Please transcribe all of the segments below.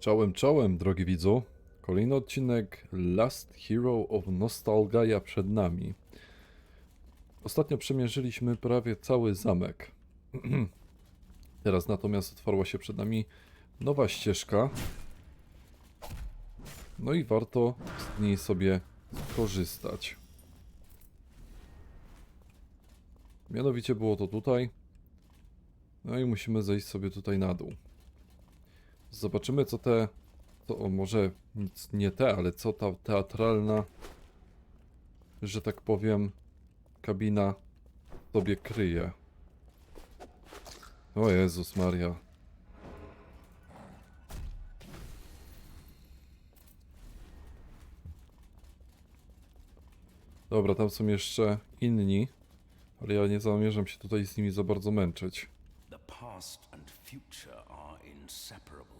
Czołem, czołem, drogi widzu. Kolejny odcinek Last Hero of Nostalgia przed nami. Ostatnio przemierzyliśmy prawie cały zamek. Teraz natomiast otwarła się przed nami nowa ścieżka. No i warto z niej sobie korzystać. Mianowicie było to tutaj. No i musimy zejść sobie tutaj na dół. Zobaczymy, co te. To o, może nic nie te, ale co ta teatralna, że tak powiem, kabina sobie kryje. O Jezus Maria. Dobra, tam są jeszcze inni, ale ja nie zamierzam się tutaj z nimi za bardzo męczyć. The past and future are inseparable.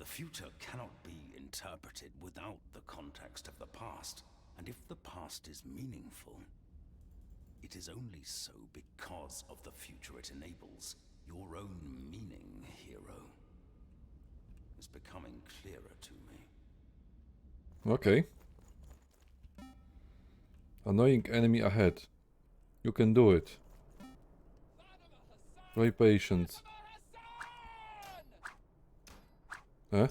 The future cannot be interpreted without the context of the past. And if the past is meaningful, it is only so because of the future it enables. Your own meaning, hero, is becoming clearer to me. Okay. Annoying enemy ahead. You can do it. Try patience. E?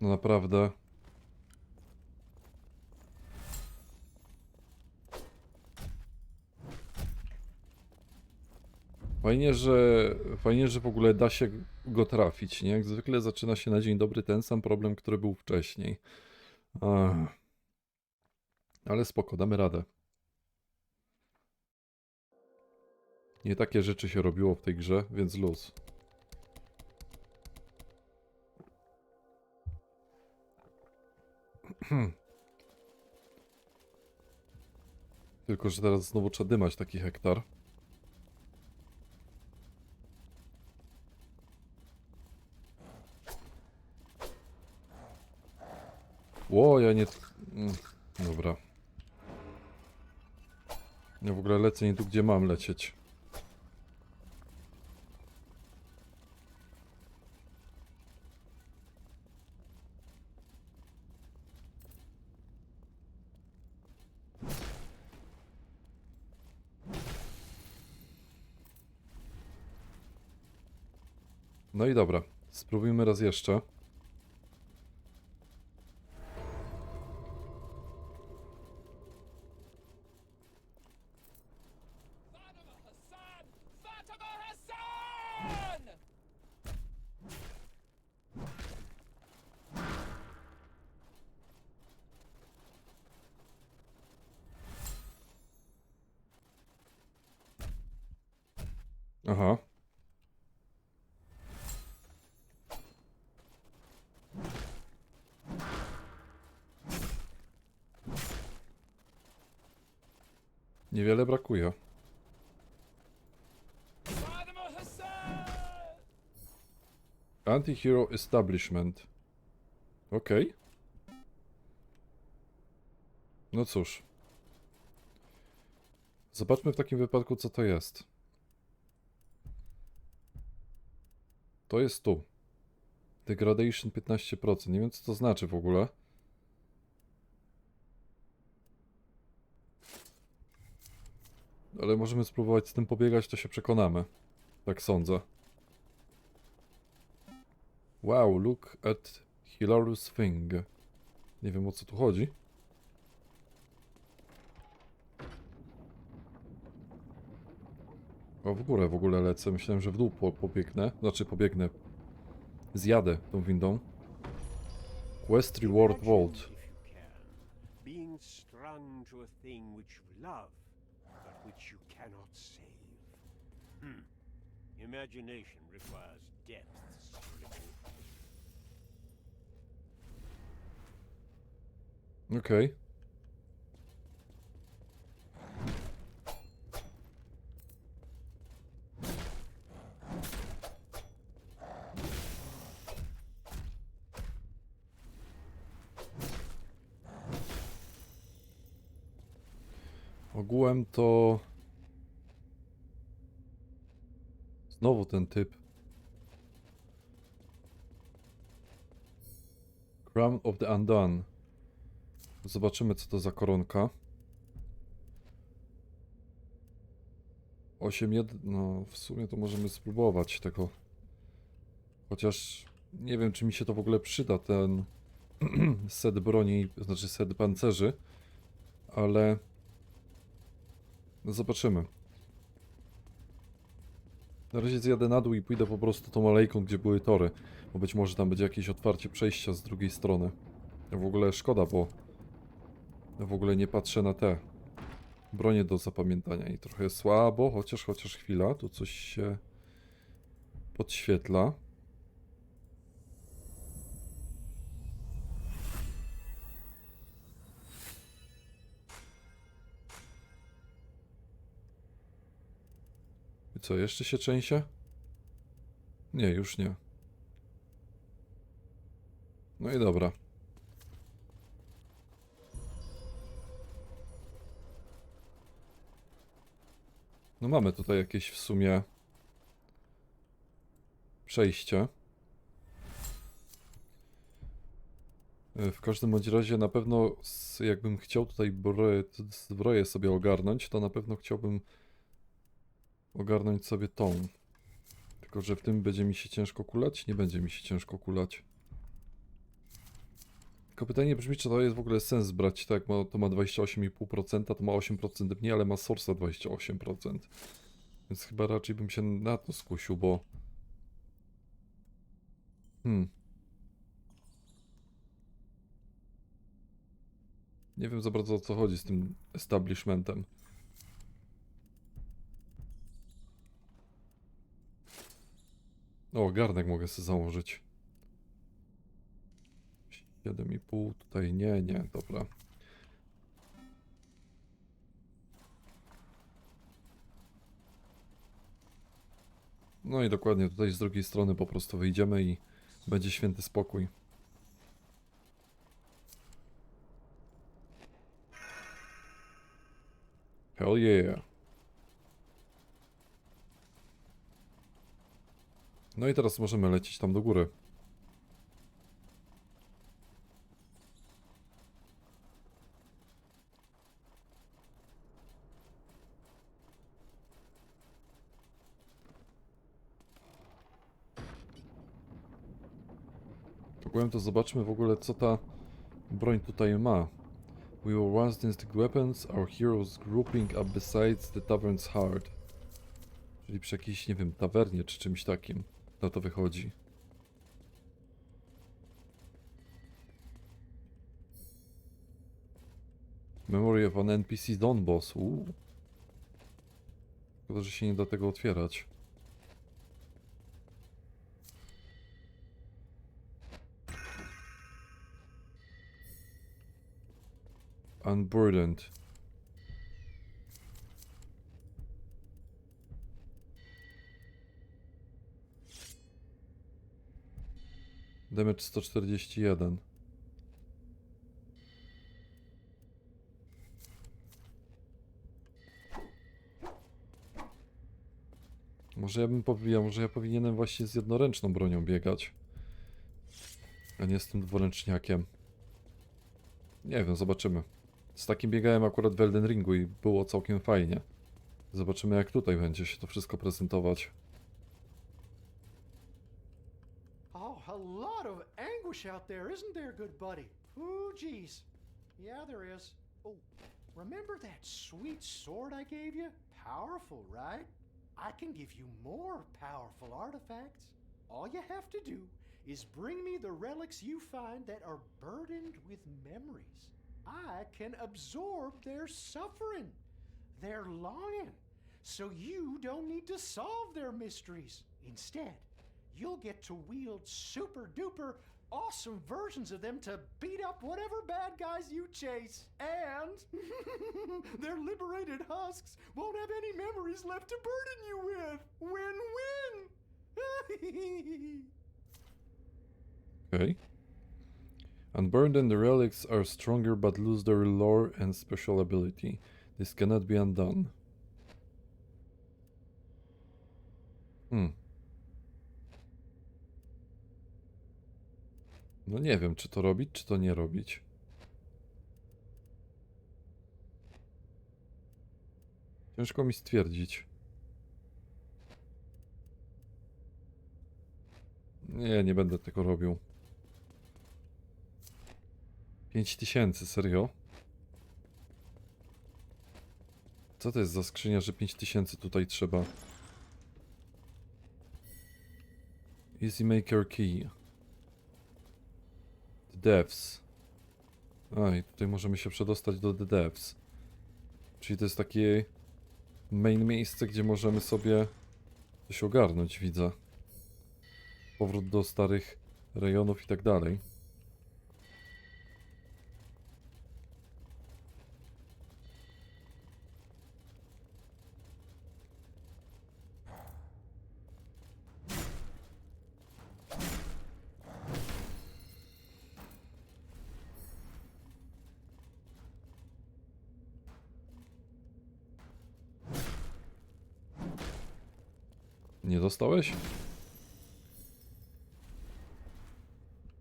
No naprawdę. Fajnie, że fajnie, że w ogóle da się go trafić, nie? Jak zwykle zaczyna się na dzień dobry ten sam problem, który był wcześniej. Ale spoko, damy radę. Nie takie rzeczy się robiło w tej grze, więc luz. Tylko, że teraz znowu trzeba dymać taki hektar. Ło, ja nie... Mm, Dobra. Ja w ogóle lecę nie tu, gdzie mam lecieć. No i dobra, spróbujmy raz jeszcze. Aha. Niewiele brakuje. Anti-Hero Establishment. Okej. No cóż. Zobaczmy w takim wypadku, co to jest. To jest tu. Degradation 15%. Nie wiem, co to znaczy w ogóle. Ale możemy spróbować z tym pobiegać, to się przekonamy. Tak sądzę. Wow, look at hilarious thing. Nie wiem o co tu chodzi. O, w górę w ogóle lecę. Myślałem, że w dół po, pobiegnę. Znaczy, pobiegnę. Zjadę tą windą. Quest Reward Vault. Being strung to a thing which you love, but which you cannot save. Hmm. Imagination requires depths, Okej. Okay. Ogółem to... Znowu ten typ. Crown of the Undone. Zobaczymy, co to za koronka. 8-1, no w sumie to możemy spróbować tego. Chociaż nie wiem, czy mi się to w ogóle przyda, ten set broni, znaczy set pancerzy, ale no zobaczymy. Na razie zjadę na dół i pójdę po prostu tą alejką, gdzie były tory, bo być może tam będzie jakieś otwarcie przejścia z drugiej strony. W ogóle szkoda, bo w ogóle nie patrzę na te bronie do zapamiętania i trochę słabo, chociaż, chociaż chwila, tu coś się podświetla. I co, jeszcze się trzęsie? Nie, już nie. No i dobra. No mamy tutaj jakieś w sumie przejście. E, W każdym bądź razie na pewno jakbym chciał tutaj broję, zbroję sobie ogarnąć, to na pewno chciałbym ogarnąć sobie tą. Tylko, że w tym będzie mi się ciężko kulać? Nie będzie mi się ciężko kulać. Tylko pytanie brzmi, czy to jest w ogóle sens brać, tak, ma, to ma 28,5%, to ma 8% mniej, ale ma Source'a 28%. Więc chyba raczej bym się na to skusił, bo... Hmm. Nie wiem za bardzo o co chodzi z tym establishmentem. O, garnek mogę sobie założyć. 7,5 tutaj nie, nie, dobra. No i dokładnie tutaj z drugiej strony po prostu wyjdziemy i będzie święty spokój. Hell yeah. No i teraz możemy lecieć tam do góry. Ogółem to zobaczmy w ogóle co ta broń tutaj ma. We will once instinct weapons, our heroes grouping up besides the tavern's heart. Czyli przy jakiejś, nie wiem, tawernie czy czymś takim. Na to wychodzi. Memory of an NPC Don Boss. Uuu. Szkoda, że się nie da tego otwierać. Unburdened. Damage 141. Może ja bym powiedział, może ja powinienem właśnie z jednoręczną bronią biegać. A nie z tym dwuręczniakiem. Nie wiem, zobaczymy. Z takim biegałem akurat w Elden Ringu i było całkiem fajnie. Zobaczymy jak tutaj będzie się to wszystko prezentować. Oh, a lot of anguish out there, isn't there, good buddy? Ooh, geez. Yeah, there is. Oh, remember that sweet sword I gave you? Powerful, right? I can give you more powerful artifacts. All you have to do is bring me the relics you find that are burdened with memories. I can absorb their suffering, their longing, so you don't need to solve their mysteries. Instead, you'll get to wield super duper awesome versions of them to beat up whatever bad guys you chase. And their liberated husks won't have any memories left to burden you with. Win win! Okay. Unburned and the relics are stronger but lose their lore and special ability. This cannot be undone. Hmm. No nie wiem, czy to robić, czy to nie robić. Ciężko mi stwierdzić. Nie, nie będę tego robił. 5000, serio? Co to jest za skrzynia, że 5000 tutaj trzeba? Easy Maker Key. The Devs. A, i tutaj możemy się przedostać do The Devs. Czyli to jest takie main miejsce, gdzie możemy sobie coś ogarnąć, widzę. Powrót do starych rejonów i tak dalej. Nie dostałeś?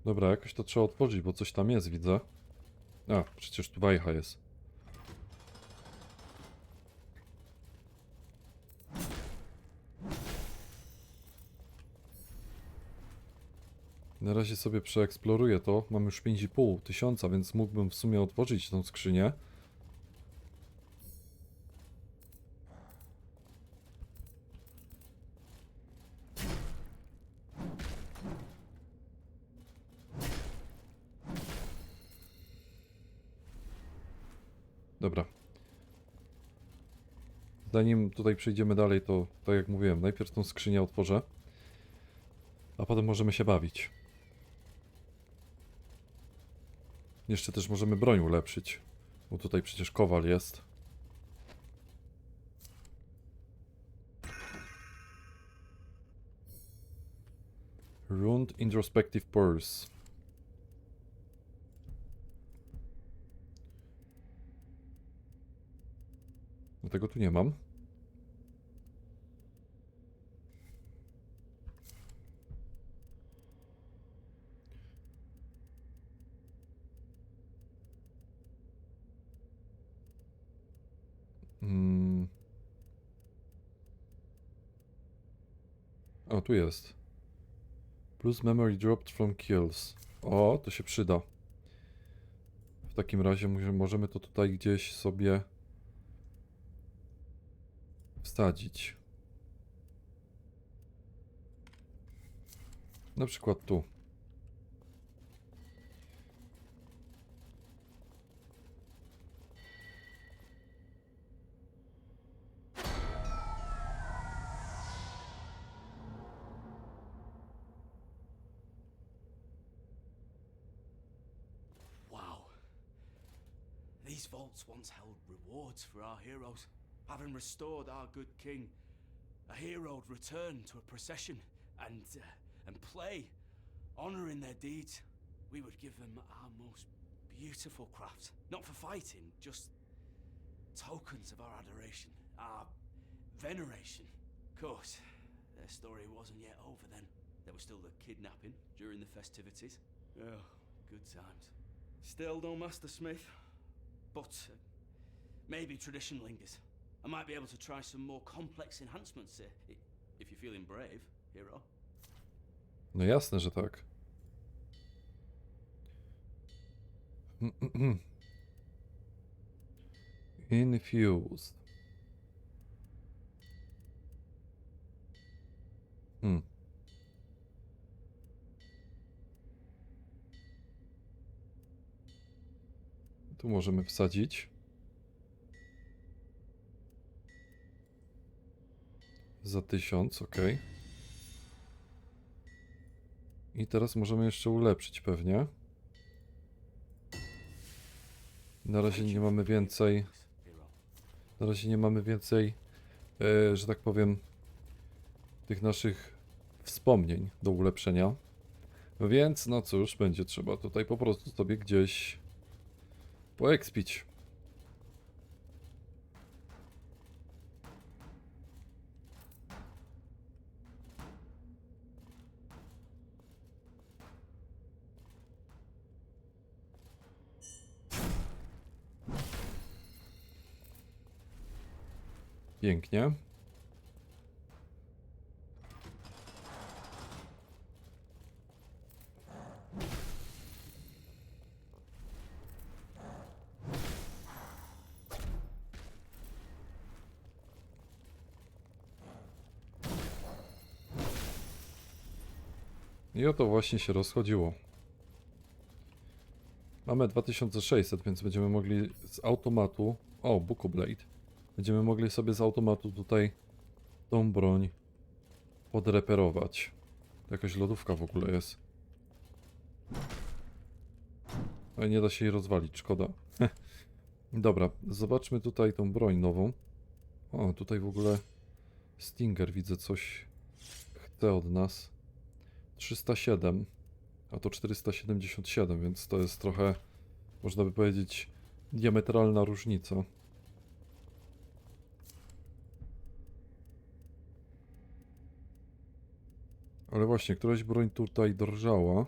Dobra, jakoś to trzeba otworzyć, bo coś tam jest, widzę. A, przecież tu wajcha jest. Na razie sobie przeeksploruję to. Mam już 5,5 tysiąca, więc mógłbym w sumie otworzyć tą skrzynię. Dobra. Zanim tutaj przejdziemy dalej, to tak jak mówiłem, najpierw tą skrzynię otworzę, a potem możemy się bawić. Jeszcze też możemy broń ulepszyć, bo tutaj przecież kowal jest. Rund Introspective Purse. Dlatego tu nie mam. Mm. O, tu jest. Plus memory dropped from kills. O, to się przyda. W takim razie może- możemy to tutaj gdzieś sobie wsadzić. Na przykład tu. These vaults once held rewards for our heroes. Having restored our good king, a hero would return to a procession and uh, and play, honoring their deeds. We would give them our most beautiful craft, not for fighting, just tokens of our adoration, our veneration. Of course, their story wasn't yet over then. There was still the kidnapping during the festivities. Oh, good times. Still no Master Smith, but uh, maybe tradition lingers. I might be able to try some more complex enhancements i- if you're feeling brave, hero. No jasne, że tak. Infused. Hmm. Tu możemy wsadzić. Za tysiąc, ok. I teraz możemy jeszcze ulepszyć pewnie. Na razie nie mamy więcej. Na razie nie mamy więcej, e, że tak powiem, tych naszych wspomnień do ulepszenia. Więc no cóż, będzie trzeba tutaj po prostu sobie gdzieś poekspić. Pięknie. I o to właśnie się rozchodziło. Mamy 2600, więc będziemy mogli z automatu. O, Buko Blade. Będziemy mogli sobie z automatu tutaj tą broń podreperować. Jakaś lodówka w ogóle jest. Ale nie da się jej rozwalić, szkoda. Dobra, zobaczmy tutaj tą broń nową. O, tutaj w ogóle Stinger widzę coś chce od nas. 307, a to 477, więc to jest trochę, można by powiedzieć, diametralna różnica. Ale właśnie, któraś broń tutaj drżała.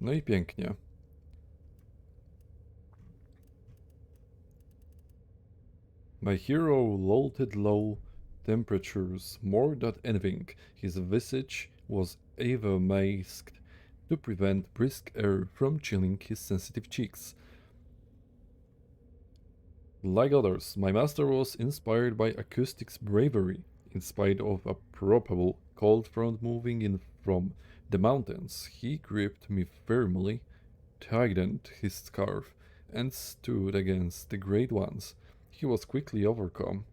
No i pięknie. My hero loathed low temperatures more than anything. His visage was ever masked to prevent brisk air from chilling his sensitive cheeks. Like others, my master was inspired by acoustic's bravery, in spite of a probable cold front moving in from the mountains. He gripped me firmly, tightened his scarf, and stood against the great ones. He was quickly overcome.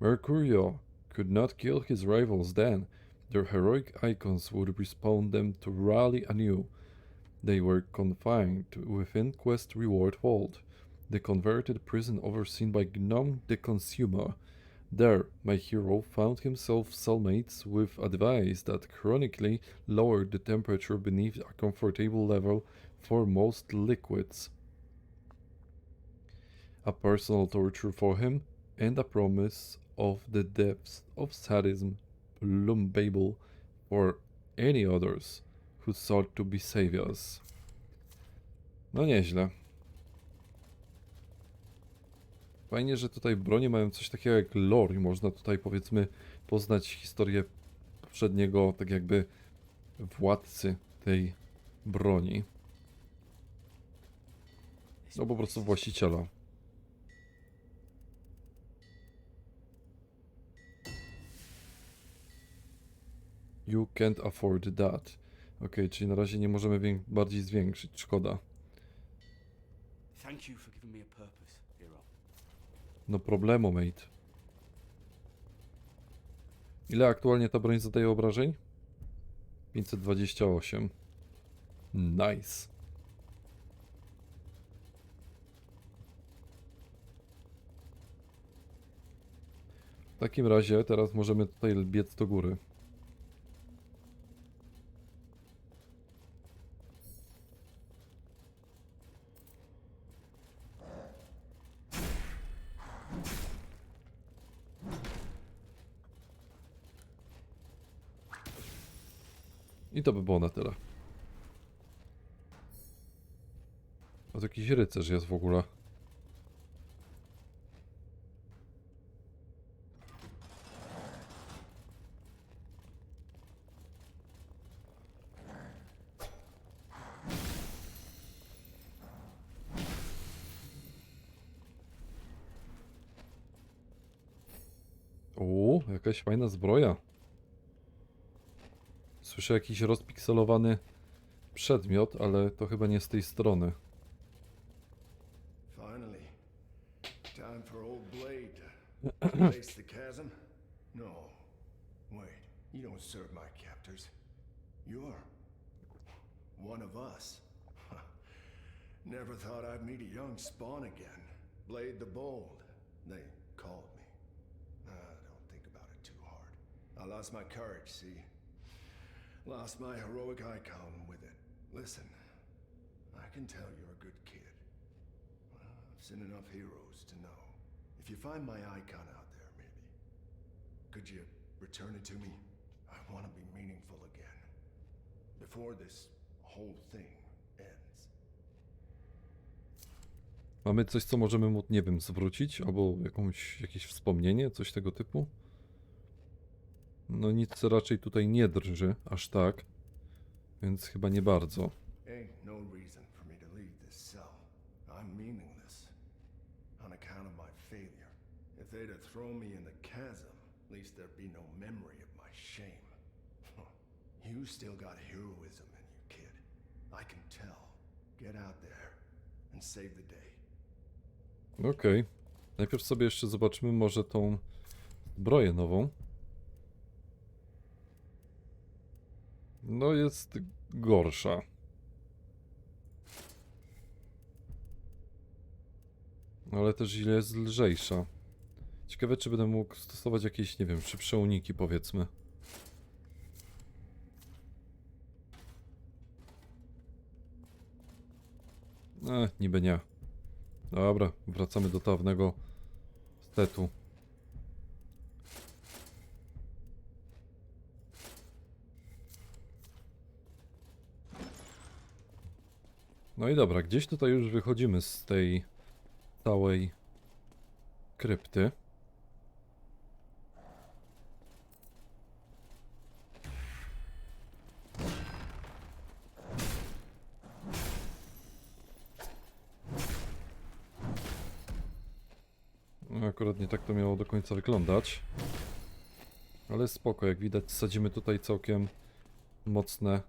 Mercurio could not kill his rivals then. Their heroic icons would respawn them to rally anew. They were confined within Quest Reward Vault, the converted prison overseen by Gnome the Consumer. There, my hero found himself cellmates with a device that chronically lowered the temperature beneath a comfortable level for most liquids. A personal torture for him, and a promise of the depths of sadism plumbable for any others who sought to be saviors. No nieźle. Fajnie, że tutaj bronie mają coś takiego jak lore i można tutaj powiedzmy poznać historię poprzedniego, tak jakby władcy tej broni. No po prostu właściciela. You can't afford that. Ok, czyli na razie nie możemy bardziej zwiększyć, szkoda. Thank you for giving me a purpose, hero. No problemu, mate. Ile aktualnie ta broń zadaje obrażeń? 528. Nice. W takim razie teraz możemy tutaj biec do góry. I to by było na tyle. A to jakiś rycerz jest w ogóle. O, jakaś fajna zbroja. Słyszę jakiś rozpikselowany przedmiot, ale to chyba nie z tej strony. Finally, time for old Blade to face the chasm. No, wait, you don't serve my captors. You're one of us. Never thought I'd meet a young spawn again. Blade the Bold, they called me. Ah, don't think about it too hard. I lost my courage, see? Lost my heroic icon with it. Listen, I can tell you're a good kid. Well, I've seen enough heroes to know. If you find my icon out there, maybe, could you return it to me? I want to be meaningful again. Before this whole thing ends. Mamy coś, co możemy mu, nie wiem, zwrócić? Albo jakąś, jakieś wspomnienie, coś tego typu? No nic raczej tutaj nie drży, aż tak. Więc chyba nie bardzo. Ain't no reason for me to leave this cell. I'm meaningless. On account of my failure. If they'd have thrown me in the chasm, at least there'd be no memory of my shame. You still got heroism in you, kid. I can tell. Get out there and save the day. Okej. Najpierw sobie jeszcze zobaczymy może tą zbroję nową. No jest gorsza. Ale też ile jest lżejsza. Ciekawe, czy będę mógł stosować jakieś, nie wiem, szybsze uniki, powiedzmy. E, niby nie. Dobra, wracamy do dawnego stetu. No i dobra, gdzieś tutaj już wychodzimy z tej całej krypty. No, Akurat nie tak to miało do końca wyglądać. Ale spoko, jak widać sadzimy tutaj całkiem mocne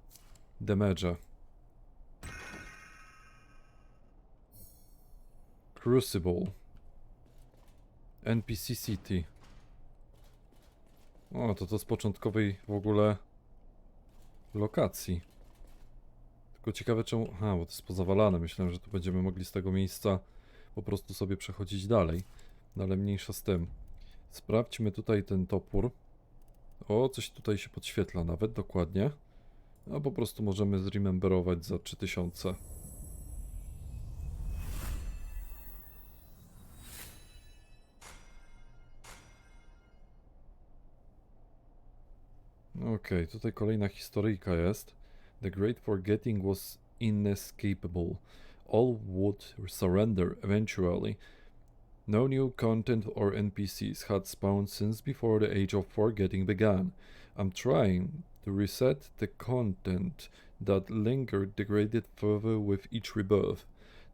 damage. Crucible. NPC City. O, to to z początkowej w ogóle lokacji. Tylko ciekawe czemu... Aha, bo to jest pozawalane. Myślałem, że tu będziemy mogli z tego miejsca po prostu sobie przechodzić dalej. No ale mniejsza z tym. Sprawdźmy tutaj ten topór. O, coś tutaj się podświetla nawet dokładnie. A po prostu możemy zrememberować za 3000. Okej, tutaj kolejna historyjka jest. The Great Forgetting was inescapable. All would surrender eventually. No new content or NPCs had spawned since before the Age of Forgetting began. I'm trying to reset the content that lingered degraded further with each rebirth.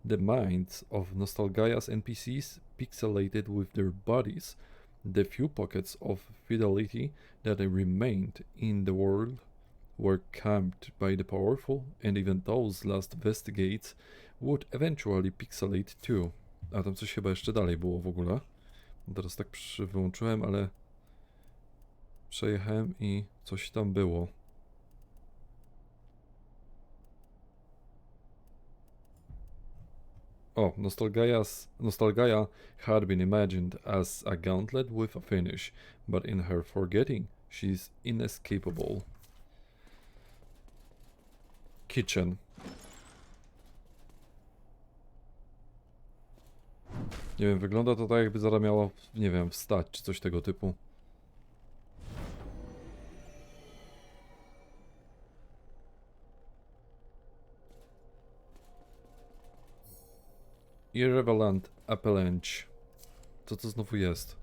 The minds of Nostalgia's NPCs pixelated with their bodies. The few pockets of fidelity that remained in the world were camped by the powerful, and even those last vestigates would eventually pixelate too. A tam coś chyba jeszcze dalej było w ogóle. Teraz tak wyłączyłem, ale przejechałem i coś tam było. Oh, Nostalgia's, Nostalgia had been imagined as a gauntlet with a finish, but in her forgetting, she's inescapable. Kitchen. Nie wiem, wygląda to tak jakby zaraz miało, nie wiem, wstać czy coś tego typu. Irrelevant Avalanche. Co to znowu jest?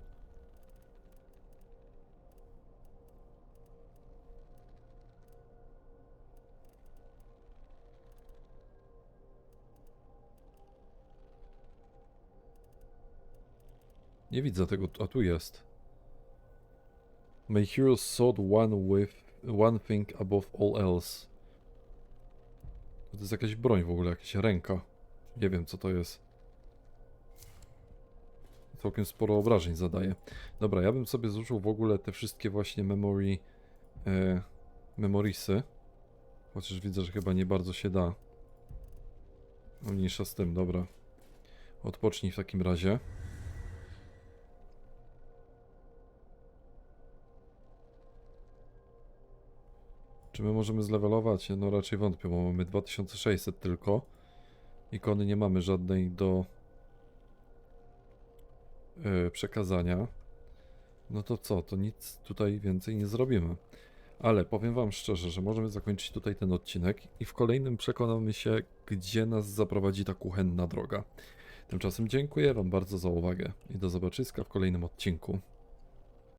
Nie widzę tego, a tu jest. My hero sought one with one thing above all else. To jest jakaś broń w ogóle, jakaś ręka. Nie wiem co to jest. Całkiem sporo obrażeń zadaje. Dobra, ja bym sobie zużył w ogóle te wszystkie właśnie memory... E, memorisy. Chociaż widzę, że chyba nie bardzo się da. No mniejsza z tym, dobra. Odpocznij w takim razie. Czy my możemy zlevelować? No raczej wątpię, bo mamy 2600 tylko. ikony nie mamy żadnej do przekazania, no to co, to nic tutaj więcej nie zrobimy. Ale powiem Wam szczerze, że możemy zakończyć tutaj ten odcinek i w kolejnym przekonamy się, gdzie nas zaprowadzi ta kuchenna droga. Tymczasem dziękuję Wam bardzo za uwagę i do zobaczyska w kolejnym odcinku.